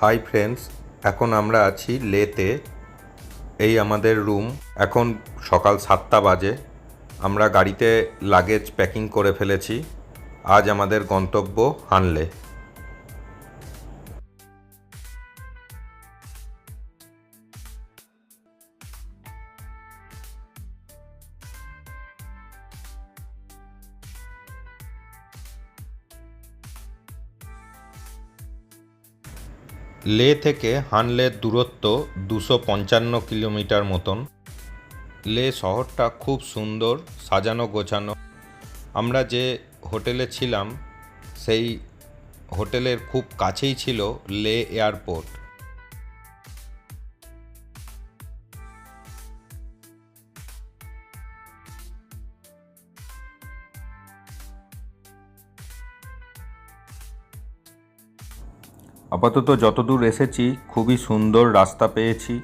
Hi friends এখন আমরা আছি লেতে। এই আমাদের রুম এখন সকাল সাতটা বাজে। আমরা গাড়িতে লাগেজ প্যাকিং করে ফেলেছি। আজ আমাদের গন্তব্য হানলে। লে থেকে হানলের দূরত্ব দুশো পঞ্চান্ন কিলোমিটার মতন। লে শহরটা খুব সুন্দর, সাজানো গোছানো। আমরা যে হোটেলে ছিলাম, সেই হোটেলের খুব কাছেই ছিল লে এয়ারপোর্ট। আপাতত যতদূর এসেছি, খুবই সুন্দর রাস্তা পেয়েছি।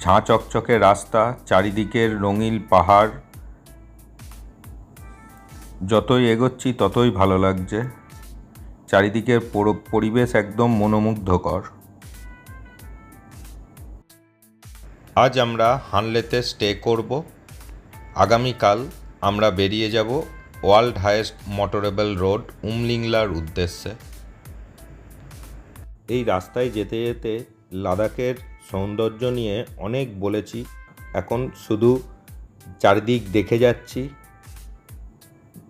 ঝাঁ চকচকে রাস্তা, চারিদিকের রঙিন পাহাড়। যতই এগোচ্ছি, ততই ভালো লাগছে। চারিদিকের পরিবেশ একদম মনোমুগ্ধকর। আজ আমরা হানলেতে স্টে করব। আগামীকাল আমরা বেরিয়ে যাব ওয়ার্ল্ড হায়েস্ট মোটরেবল রোড, উমলিংলার উদ্দেশ্যে। এই রাস্তায় যেতে যেতে লাদাখের সৌন্দর্য নিয়ে অনেক বলেছি। এখন শুধু চারিদিক দেখে যাচ্ছি।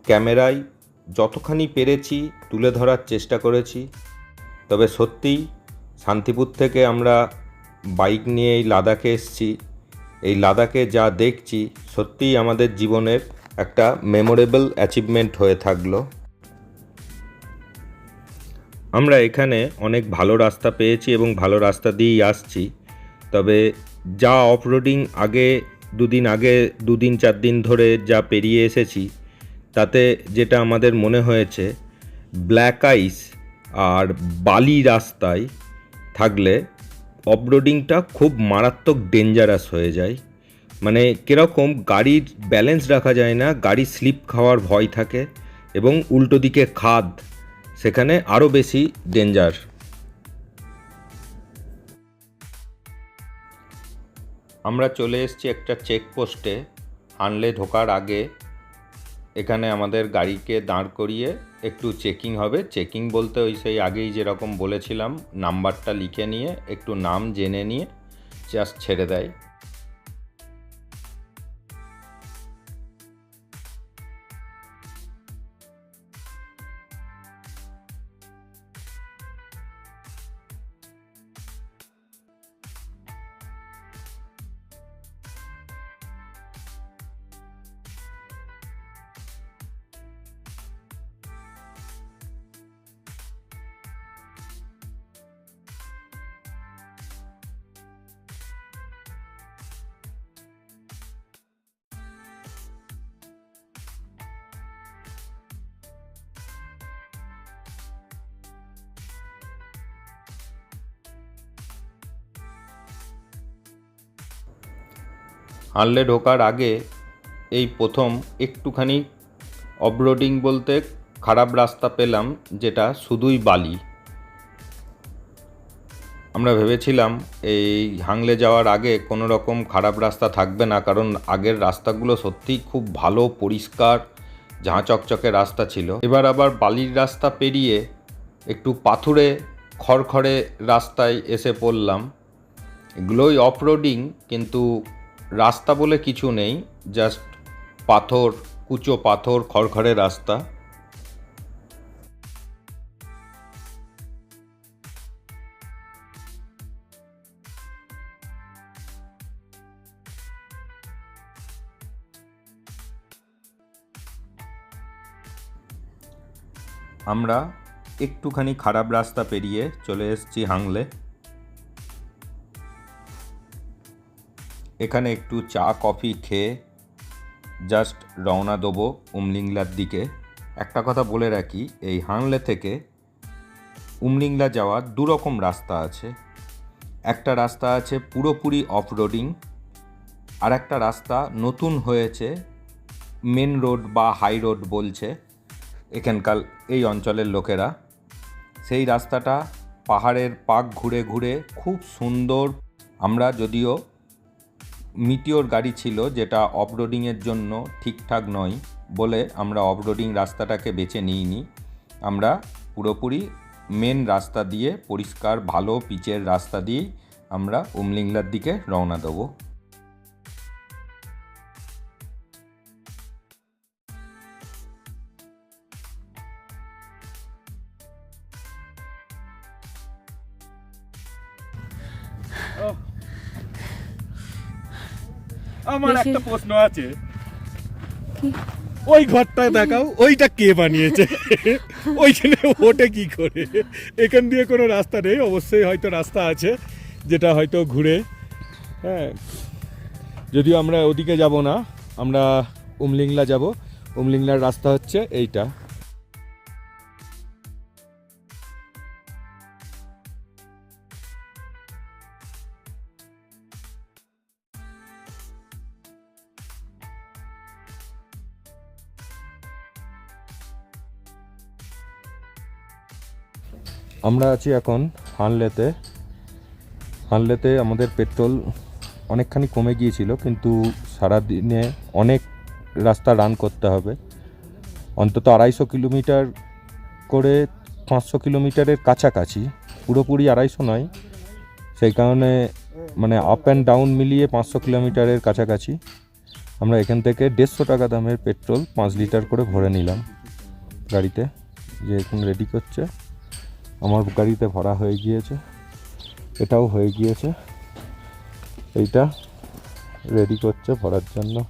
ক্যামেরায় যতখানি পেরেছি তুলে ধরার চেষ্টা করেছি। তবে সত্যিই শান্তিপুর থেকে আমরা বাইক নিয়ে এই লাদাখে এসেছি। এই লাদাখে যা দেখছি সত্যিই আমাদের জীবনের একটা মেমোরেবল অ্যাচিভমেন্ট হয়ে থাকল। আমরা এখানে অনেক ভালো রাস্তা পেয়েছি এবং ভালো রাস্তা দিয়েই আসছি। তবে যা অফরোডিং আগে, দুদিন আগে, দুদিন, চার দিন ধরে যা পেরিয়ে এসেছি, তাতে যেটা আমাদের মনে হয়েছে ব্ল্যাক আইস আর বালি রাস্তায় থাকলে অফরোডিংটা খুব মারাত্মক ডেঞ্জারাস হয়ে যায়। মানে কীরকম গাড়ির ব্যালেন্স রাখা যায় না, গাড়ি স্লিপ খাওয়ার ভয় থাকে এবং উল্টো দিকে খাদ সেখানে আরও বেশি ডেঞ্জার আমরা চলে এসেছি একটা চেকপোস্টে হানলে ঢোকার আগে এখানে আমাদের গাড়িকে দাঁড় করিয়ে একটু চেকিং হবে। চেকিং বলতে ওই সেই আগেই যেরকম বলেছিলাম, নাম্বারটা লিখে নিয়ে, একটু নাম জেনে নিয়ে জাস্ট ছেড়ে দেয়। হানলে ঢোকার আগে এই প্রথম একটুখানি অফরোডিং বলতে খারাপ রাস্তা পেলাম যেটা শুধুই বালি। আমরা ভেবেছিলাম এই হাংলে যাওয়ার আগে কোনো রকম খারাপ রাস্তা থাকবে না, কারণ আগের রাস্তাগুলো সত্যিই খুব ভালো, পরিষ্কার, ঝাঁ চকচকে রাস্তা ছিল। এবার আবার বালির রাস্তা পেরিয়ে একটু পাথুরে, খড়খড়ে রাস্তায় এসে পড়লাম। এগুলোই অফরোডিং, কিন্তু রাস্তা বলে কিছু নেই জাস্ট পাথর, কুচো পাথর, খড়খড়ে রাস্তা। আমরা একটুখানি খারাপ রাস্তা পেরিয়ে চলে এসেছি হাংলে। এখানে একটু চা, কফি খেয়ে জাস্ট রওনা দেবো উমলিংলার দিকে। একটা কথা বলে রাখি, এই হানলে থেকে উমলিংলা যাওয়ার দু রকম রাস্তা আছে। একটা রাস্তা আছে পুরোপুরি অফ রোডিং আর একটা রাস্তা নতুন হয়েছে মেন রোড বা হাই রোড বলছে এখানকার এই অঞ্চলের লোকেরা। সেই রাস্তাটা পাহাড়ের পাক ঘুরে ঘুরে খুব সুন্দর। আমরা যদিও মিটিওর গাড়ি ছিল যেটা অফরোডিংয়ের জন্য ঠিকঠাক নয় বলে আমরা অফরোডিং রাস্তাটাকে বেছে নিইনি। আমরা পুরোপুরি মেন রাস্তা দিয়ে পরিষ্কার, ভালো পিচের রাস্তা দিয়েই আমরা উমলিংলার দিকে রওনা দেবো। আমার একটা প্রশ্ন আছে। ওই ঘরটা দেখাও ওইটা কে বানিয়েছে? ওইখানে ওঠে কি করে? এখান দিয়ে কোনো রাস্তা নেই অবশ্যই হয়তো রাস্তা আছে যেটা হয়তো ঘুরে। হ্যাঁ। যদিও আমরা ওদিকে যাব না আমরা উমলিংলা যাব। উমলিংলার রাস্তা হচ্ছে এইটা। আমরা আছি এখন হানলেতে। হানলেতে আমাদের পেট্রোল অনেকখানি কমে গিয়েছিল, কিন্তু সারাদিনে অনেক রাস্তা রান করতে হবে। অন্তত আড়াইশো কিলোমিটার করে পাঁচশো কিলোমিটারের কাছাকাছি, পুরোপুরি আড়াইশো নয়। সেই কারণে মানে আপ অ্যান্ড ডাউন মিলিয়ে পাঁচশো কিলোমিটারের কাছাকাছি। আমরা এখান থেকে দেড়শো টাকা দামের পেট্রোল পাঁচ লিটার করে ভরে নিলাম গাড়িতে, যে এখন রেডি করছে। আমার গাড়িতে ভরা হয়ে গিয়েছে। এটাও হয়ে গিয়েছে। এইটা রেডি করছে ভরার জন্য।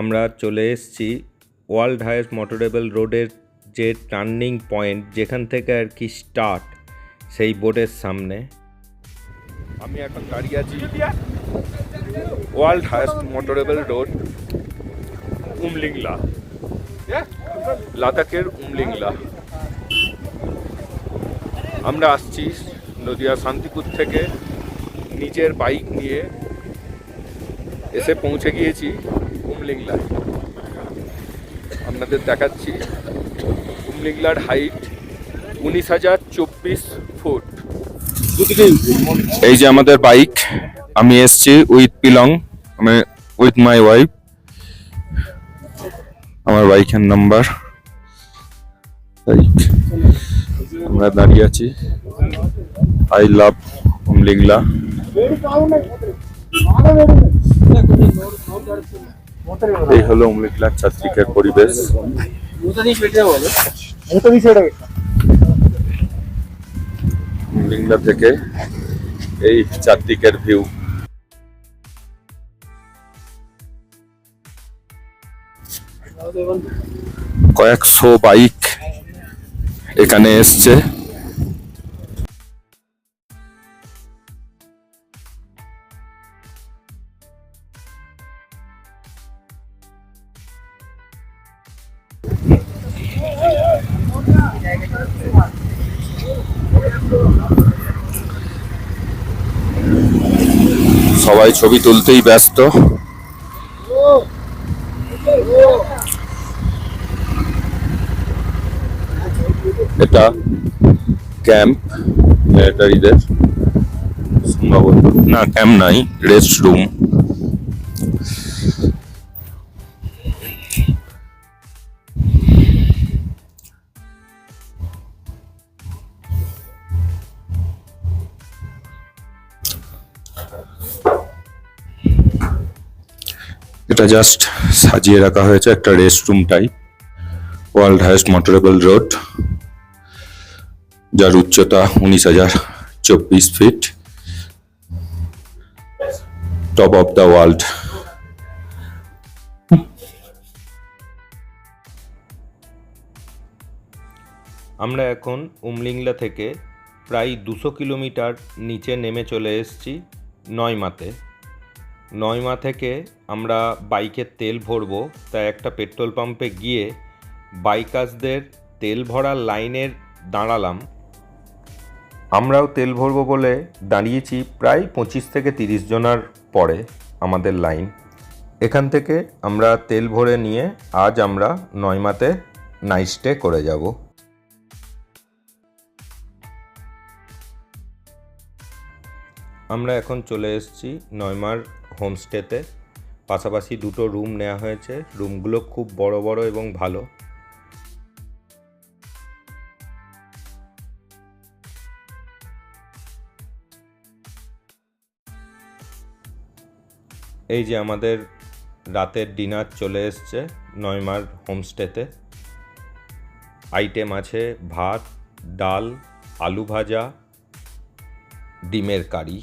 আমরা চলে এসেছি ওয়ার্ল্ড হায়েস্ট মোটরেবল রোডের যে টার্নিং পয়েন্ট, যেখান থেকে আর কি স্টার্ট সেই বোর্ডের সামনে। আমি এখন দাঁড়িয়ে আছি world highest motorable road, Umlingla. লাদাখের উমলিংলা। আমরা আসছি নদিয়া শান্তিপুর থেকে নিজের বাইক নিয়ে। এসে পৌঁছে গিয়েছি। উমলিংলায় আপনাদের দেখাচ্ছি। উমলিংলার হাইট উনিশ হাজার চব্বিশ ফুট। এই যে আমাদের বাইক আমি এসছি উইথ পিলং আমি উইথ মাই ওয়াইফ আমার বাইকের নাম্বার আমরা দাঁড়িয়ে আছি। আই লাভ উমলিংলা এই হলো উমলিংলার চারদিকের পরিবেশ। থেকে এই চারদিকের ভিউ কয়েকশো বাইক এখানে এসছে। সবাই ছবি তুলতেই ব্যস্ত। এটা ক্যাম্প মিলিটারিদের সম্ভবত। না ক্যাম্প নাই রেস্ট রুম এটা জাস্ট সাজিয়ে রাখা হয়েছে একটা rest room type world highest motorable road যার উচ্চতা উনিশ হাজার চব্বিশ feet top of the world আমরা এখন উমলিংলা থেকে প্রায় দুশো কিলোমিটার নিচে নেমে চলে এসেছি নয়মাতে। নয়মা থেকে আমরা বাইকের তেল ভরবো, তাই একটা পেট্রোল পাম্পে গিয়ে বাইকার্সদের তেল ভরার লাইনের দাঁড়ালাম। আমরাও তেল ভরবো বলে দাঁড়িয়েছি প্রায় পঁচিশ থেকে তিরিশ জনার পরে আমাদের লাইন। এখান থেকে আমরা তেল ভরে নিয়ে আজ আমরা নয়মাতে নাইট স্টে করে যাব। আমরা এখন চলে এসেছি নয়মার হোমস্টেতে। পাশাপাশি দুটো রুম নেওয়া হয়েছে। রুমগুলো খুব বড় বড় এবং ভালো। এই যে আমাদের রাতের ডিনার চলে এসছে নয়মার হোমস্টেতে। আইটেম আছে ভাত, ডাল, আলু ভাজা, ডিমের কারি।